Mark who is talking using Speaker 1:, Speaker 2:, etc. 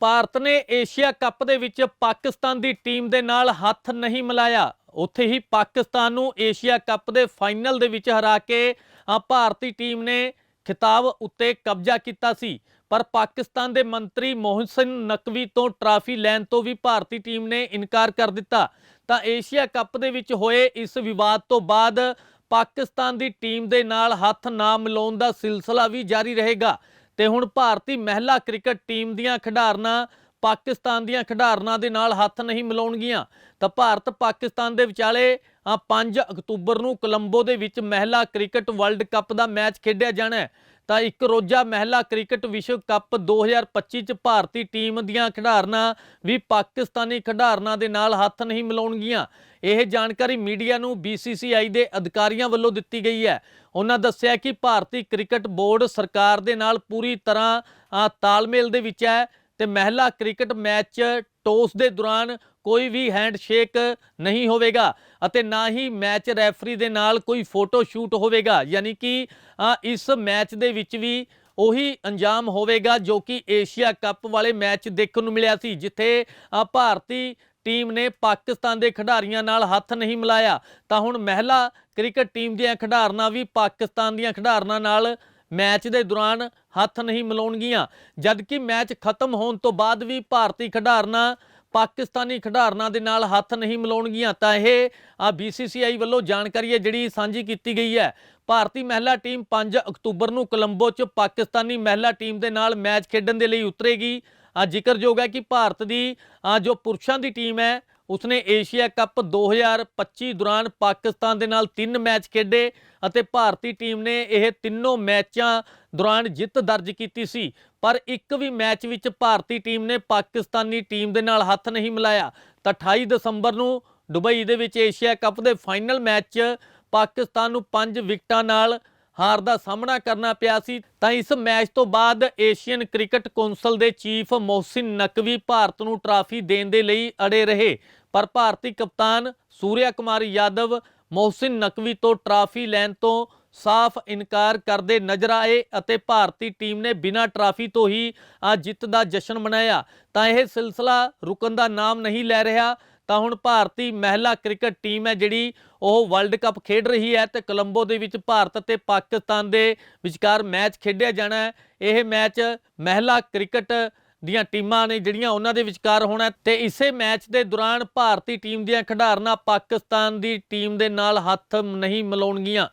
Speaker 1: ਭਾਰਤ ਨੇ Asia cup ਦੇ ਵਿੱਚ ਪਾਕਿਸਤਾਨ ਦੀ ਟੀਮ ਦੇ ਨਾਲ ਹੱਥ ਨਹੀਂ ਮਿਲਾਇਆ। ਉੱਥੇ ਹੀ ਪਾਕਿਸਤਾਨ ਨੂੰ ਏਸ਼ੀਆ ਕੱਪ ਦੇ ਫਾਈਨਲ ਦੇ ਵਿੱਚ ਹਰਾ ਕੇ ਭਾਰਤੀ ਟੀਮ ਨੇ ਖਿਤਾਬ ਉੱਤੇ ਕਬਜ਼ਾ ਕੀਤਾ ਸੀ। ਪਰ ਪਾਕਿਸਤਾਨ ਦੇ ਮੰਤਰੀ ਮੋਹਨ ਸਿੰਘ ਨਕਵੀ ਤੋਂ ਟਰਾਫੀ ਲੈਣ ਤੋਂ ਵੀ ਭਾਰਤੀ ਟੀਮ ਨੇ ਇਨਕਾਰ ਕਰ ਦਿੱਤਾ। ਤਾਂ ਏਸ਼ੀਆ ਕੱਪ ਦੇ ਵਿੱਚ ਹੋਏ ਇਸ ਵਿਵਾਦ ਤੋਂ ਬਾਅਦ ਪਾਕਿਸਤਾਨ ਦੀ ਟੀਮ ਦੇ ਨਾਲ ਹੱਥ ਨਾ ਮਿਲਾਉਣ ਦਾ ਸਿਲਸਿਲਾ ਵੀ ਜਾਰੀ ਰਹੇਗਾ। ਤੇ ਹੁਣ ਭਾਰਤੀ ਮਹਿਲਾ ਕ੍ਰਿਕਟ ਟੀਮ ਦੀਆਂ ਖਿਡਾਰਨਾਂ ਪਾਕਿਸਤਾਨ ਦੀਆਂ ਖਿਡਾਰਨਾਂ ਦੇ ਨਾਲ ਹੱਥ ਨਹੀਂ ਮਿਲਾਉਣਗੀਆਂ। ਤਾਂ ਭਾਰਤ ਪਾਕਿਸਤਾਨ ਦੇ ਵਿਚਾਲੇ ਆ 5 ਅਕਤੂਬਰ ਨੂੰ ਕੋਲੰਬੋ ਦੇ ਵਿੱਚ ਮਹਿਲਾ ਕ੍ਰਿਕਟ ਵਰਲਡ ਕੱਪ ਦਾ ਮੈਚ ਖੇਡਿਆ ਜਾਣਾ ਹੈ। ਤਾਂ ਇੱਕ ਰੋਜ਼ਾ ਮਹਿਲਾ ਕ੍ਰਿਕਟ ਵਿਸ਼ਵ ਕੱਪ 2025 ਚ ਭਾਰਤੀ ਟੀਮ ਦੀਆਂ ਖਿਡਾਰਨਾਂ ਵੀ ਪਾਕਿਸਤਾਨੀ ਖਿਡਾਰਨਾਂ ਦੇ ਨਾਲ ਹੱਥ ਨਹੀਂ ਮਿਲਾਉਣਗੀਆਂ। ਇਹ ਜਾਣਕਾਰੀ ਮੀਡੀਆ ਨੂੰ BCCI ਦੇ ਅਧਿਕਾਰੀਆਂ ਵੱਲੋਂ ਦਿੱਤੀ ਗਈ ਹੈ। ਉਹਨਾਂ ਦੱਸਿਆ ਕਿ ਭਾਰਤੀ ਕ੍ਰਿਕਟ ਬੋਰਡ ਸਰਕਾਰ ਦੇ ਨਾਲ ਪੂਰੀ ਤਰ੍ਹਾਂ ਤਾਲਮੇਲ ਦੇ ਵਿੱਚ ਹੈ। ਤੇ ਮਹਿਲਾ ਕ੍ਰਿਕਟ ਮੈਚ ਟੋਸ ਦੇ ਦੌਰਾਨ ਕੋਈ ਵੀ ਹੈਂਡਸ਼ੇਕ ਨਹੀਂ ਹੋਵੇਗਾ ਅਤੇ ਨਾ ਹੀ ਮੈਚ ਰੈਫਰੀ ਦੇ ਨਾਲ ਕੋਈ ਫੋਟੋ ਸ਼ੂਟ ਹੋਵੇਗਾ। ਯਾਨੀ ਕਿ ਇਸ ਮੈਚ ਦੇ ਵਿੱਚ ਵੀ ਉਹੀ ਅੰਜਾਮ ਹੋਵੇਗਾ ਜੋ ਕਿ ਏਸ਼ੀਆ ਕੱਪ ਵਾਲੇ ਮੈਚ ਦੇਖਣ ਨੂੰ ਮਿਲਿਆ ਸੀ, ਜਿੱਥੇ ਭਾਰਤੀ ਟੀਮ ਨੇ ਪਾਕਿਸਤਾਨ ਦੇ ਖਿਡਾਰੀਆਂ ਨਾਲ ਹੱਥ ਨਹੀਂ ਮਿਲਾਇਆ। ਤਾਂ ਹੁਣ ਮਹਿਲਾ ਕ੍ਰਿਕਟ ਟੀਮ ਦੀਆਂ ਖਿਡਾਰਨਾਂ ਵੀ ਪਾਕਿਸਤਾਨ ਦੀਆਂ ਖਿਡਾਰਨਾਂ ਨਾਲ ਮੈਚ ਦੇ ਦੌਰਾਨ ਹੱਥ ਨਹੀਂ ਮਿਲਾਉਣਗੀਆਂ। ਜਦਕਿ ਮੈਚ ਖਤਮ ਹੋਣ ਤੋਂ ਬਾਅਦ ਵੀ ਭਾਰਤੀ ਖਿਡਾਰਨਾਂ, ਪਾਕਿਸਤਾਨੀ ਖਿਡਾਰਨਾਂ ਦੇ ਨਾਲ ਹੱਥ ਨਹੀਂ ਮਿਲਾਉਣਗੀਆਂ, ਤਾਂ ਇਹ ਆ BCCI ਵੱਲੋਂ ਜਾਣਕਾਰੀ ਹੈ ਜਿਹੜੀ ਸਾਂਝੀ ਕੀਤੀ ਗਈ ਹੈ। ਭਾਰਤੀ ਮਹਿਲਾ ਟੀਮ 5 ਅਕਤੂਬਰ ਨੂੰ ਕੋਲੰਬੋ 'ਚ ਪਾਕਿਸਤਾਨੀ ਮਹਿਲਾ ਟੀਮ ਦੇ ਨਾਲ ਮੈਚ ਖੇਡਣ ਦੇ ਲਈ ਉਤਰੇਗੀ। ਆ ਜ਼ਿਕਰਯੋਗ ਹੈ ਕਿ ਭਾਰਤ ਦੀ ਜੋ ਪੁਰਸ਼ਾਂ ਦੀ ਟੀਮ ਹੈ ਉਸਨੇ ਏਸ਼ੀਆ ਕੱਪ 2025 ਦੌਰਾਨ ਪਾਕਿਸਤਾਨ ਦੇ ਨਾਲ ਤਿੰਨ ਮੈਚ ਖੇਡੇ ਅਤੇ ਭਾਰਤੀ ਟੀਮ ਨੇ ਇਹ ਤਿੰਨੋਂ ਮੈਚਾਂ ਦੌਰਾਨ ਜਿੱਤ ਦਰਜ ਕੀਤੀ ਸੀ। ਪਰ ਇੱਕ ਵੀ ਮੈਚ ਵਿੱਚ ਭਾਰਤੀ ਟੀਮ ਨੇ ਪਾਕਿਸਤਾਨੀ ਟੀਮ ਦੇ ਨਾਲ ਹੱਥ ਨਹੀਂ ਮਿਲਾਇਆ। ਤਾਂ 28 ਦਸੰਬਰ ਨੂੰ ਦੁਬਈ ਦੇ ਵਿੱਚ ਏਸ਼ੀਆ ਕੱਪ ਦੇ ਫਾਈਨਲ ਮੈਚ 'ਚ ਪਾਕਿਸਤਾਨ ਨੂੰ 5 ਵਿਕਟਾਂ ਨਾਲ ਹਾਰ ਦਾ ਸਾਹਮਣਾ ਕਰਨਾ ਪਿਆ ਸੀ, ਤਾਂ ਇਸ ਮੈਚ ਤੋਂ ਬਾਅਦ ਏਸ਼ੀਅਨ ਕ੍ਰਿਕਟ ਕੌਂਸਲ ਦੇ ਚੀਫ ਮੋਹਸਿਨ ਨਕਵੀ ਭਾਰਤ ਨੂੰ ਟਰਾਫੀ ਦੇਣ ਦੇ ਲਈ ਅੜੇ ਰਹੇ। ਪਰ ਭਾਰਤੀ ਕਪਤਾਨ ਸੂਰਿਆ ਕੁਮਾਰ ਯਾਦਵ ਮੋਹਸਿਨ ਨਕਵੀ ਤੋਂ ਟਰਾਫੀ ਲੈਣ ਤੋਂ ਸਾਫ਼ ਇਨਕਾਰ ਕਰਦੇ ਨਜ਼ਰ ਆਏ ਅਤੇ ਭਾਰਤੀ ਟੀਮ ਨੇ ਬਿਨਾਂ ਟਰਾਫੀ ਤੋਂ ਹੀ ਆ ਜਿੱਤ ਦਾ ਜਸ਼ਨ ਮਨਾਇਆ। ਤਾਂ ਇਹ ਸਿਲਸਿਲਾ ਰੁਕਣ ਦਾ ਨਾਮ ਨਹੀਂ ਲੈ ਰਿਹਾ। ਤਾਂ ਹੁਣ ਭਾਰਤੀ ਮਹਿਲਾ ਕ੍ਰਿਕਟ ਟੀਮ ਹੈ ਜਿਹੜੀ ਉਹ ਵਰਲਡ ਕੱਪ ਖੇਡ ਰਹੀ ਹੈ ਤੇ ਕੋਲੰਬੋ ਦੇ ਵਿੱਚ ਭਾਰਤ ਅਤੇ ਪਾਕਿਸਤਾਨ ਦੇ ਵਿਚਕਾਰ ਮੈਚ ਖੇਡਿਆ ਜਾਣਾ ਹੈ। ਇਹ ਮੈਚ ਮਹਿਲਾ ਕ੍ਰਿਕਟ ਦੀਆਂ ਟੀਮਾਂ ਨੇ ਜਿਹੜੀਆਂ ਉਹਨਾਂ ਦੇ ਵਿਚਕਾਰ ਹੋਣਾ ਹੈ ਤੇ ਇਸੇ ਮੈਚ ਦੇ ਦੌਰਾਨ ਭਾਰਤੀ ਟੀਮ ਦੀਆਂ ਖਿਡਾਰਨਾਂ ਪਾਕਿਸਤਾਨ ਦੀ ਟੀਮ ਦੇ ਨਾਲ ਹੱਥ ਨਹੀਂ ਮਿਲਾਉਣਗੀਆਂ।